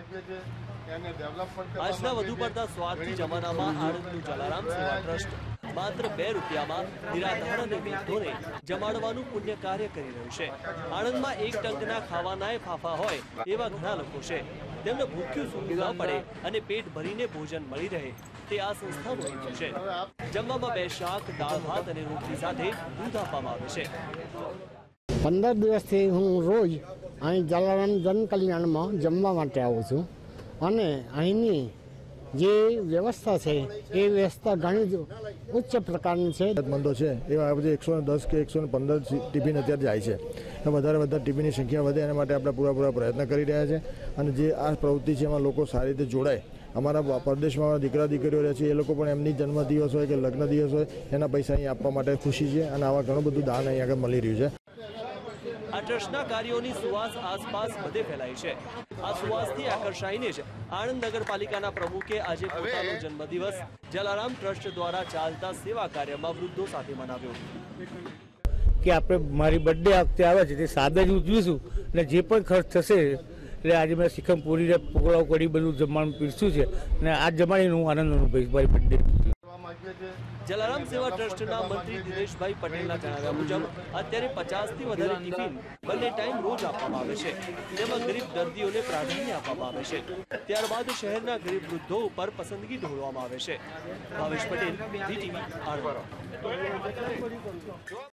માંગીએ છીએ એને ડેવલપમેન્ટ આજના વધુ પડતા. સ્વાર્થી જમાનામાં આણંદનું જલારામ સેવા ટ્રસ્ટ. માત્ર બે રૂપિયામાં નિરાધાર અને વૃદ્ધોને જમાડવાનું પુણ્ય કાર્ય કરી રહ્યું છે. આણંદમાં એક ટંકના ખાવાનાય ફાફા હોય એવા ઘણા લોકો છે. તેમને ભૂખ્યું સૂવું ન પડે અને પેટ ભરીને ભોજન મળી રહે તે આ સંસ્થાનું હેતુ છે. જમવામાં બે શાક દાળ ભાત અને રોટલી સાથે દૂધ આપવામાં આવે છે. પંદર દિવસથી હું રોજ અહીં જલારામ જનકલ્યાણમાં જમવા માટે આવું છું. અને અહીંની જે વ્યવસ્થા છે, એ વ્યવસ્થા ઘણી જ ઉચ્ચ પ્રકારની છે. મંદો છે, એવા બધી એકસો દસ કે એકસો પંદર ટિફિન અત્યારે જાય છે. વધારે વધારે ટિફિનની સંખ્યા વધે એના માટે આપણે પૂરા પૂરા પ્રયત્ન કરી રહ્યા છે. અને જે આ પ્રવૃત્તિ છે, એમાં લોકો સારી રીતે જોડાય. અમારા પરદેશમાં દીકરા દીકરીઓ રહે છે, એ લોકો પણ એમની જન્મદિવસ હોય કે લગ્ન દિવસ હોય, એના પૈસા અહીં આપવા માટે ખુશી છે અને આવા ઘણું બધું દાન અહીં આગળ મળી રહ્યું છે. આ ટ્રસ્ટના કાર્યોની સુવાસ આસપાસ બધે ફેલાઈ છે. આ સુવાસથી આકર્ષાઈને જ આણંદ નગરપાલિકાના પ્રમુખે આજે પોતાનો જન્મદિવસ જલારામ ટ્રસ્ટ દ્વારા ચાલતા સેવા કાર્યમાં વૃદ્ધો સાથે મનાવ્યો. કે આપણે મારી બર્થડે આ વખતે આવે છે તે સાદા જ ઉજવીશું અને જે પણ ખર્ચ થશે એટલે આજે મેં શિખમ પૂરીને પોકળાઓ કરી બધું જમવાનું પીરસ્યું છે. અને આ જમાડીને હું આનંદ અનુભવીશ મારી બર્થડે જલારામ સેવા ટ્રસ્ટના મંત્રી દિનેશભાઈ પટેલના જણાવ્યા મુજબ, અત્યારે પચાસથી વધારે ટિફિન બંને ટાઈમ રોજ આપવામાં આવે છે. તેમાં ગરીબ દર્દીઓને પ્રાધાન્ય આપવામાં આવે છે. ત્યારબાદ શહેરના ગરીબ વૃદ્ધો ઉપર પસંદગી ઢોળવામાં આવે છે. ભાવેશ પટેલ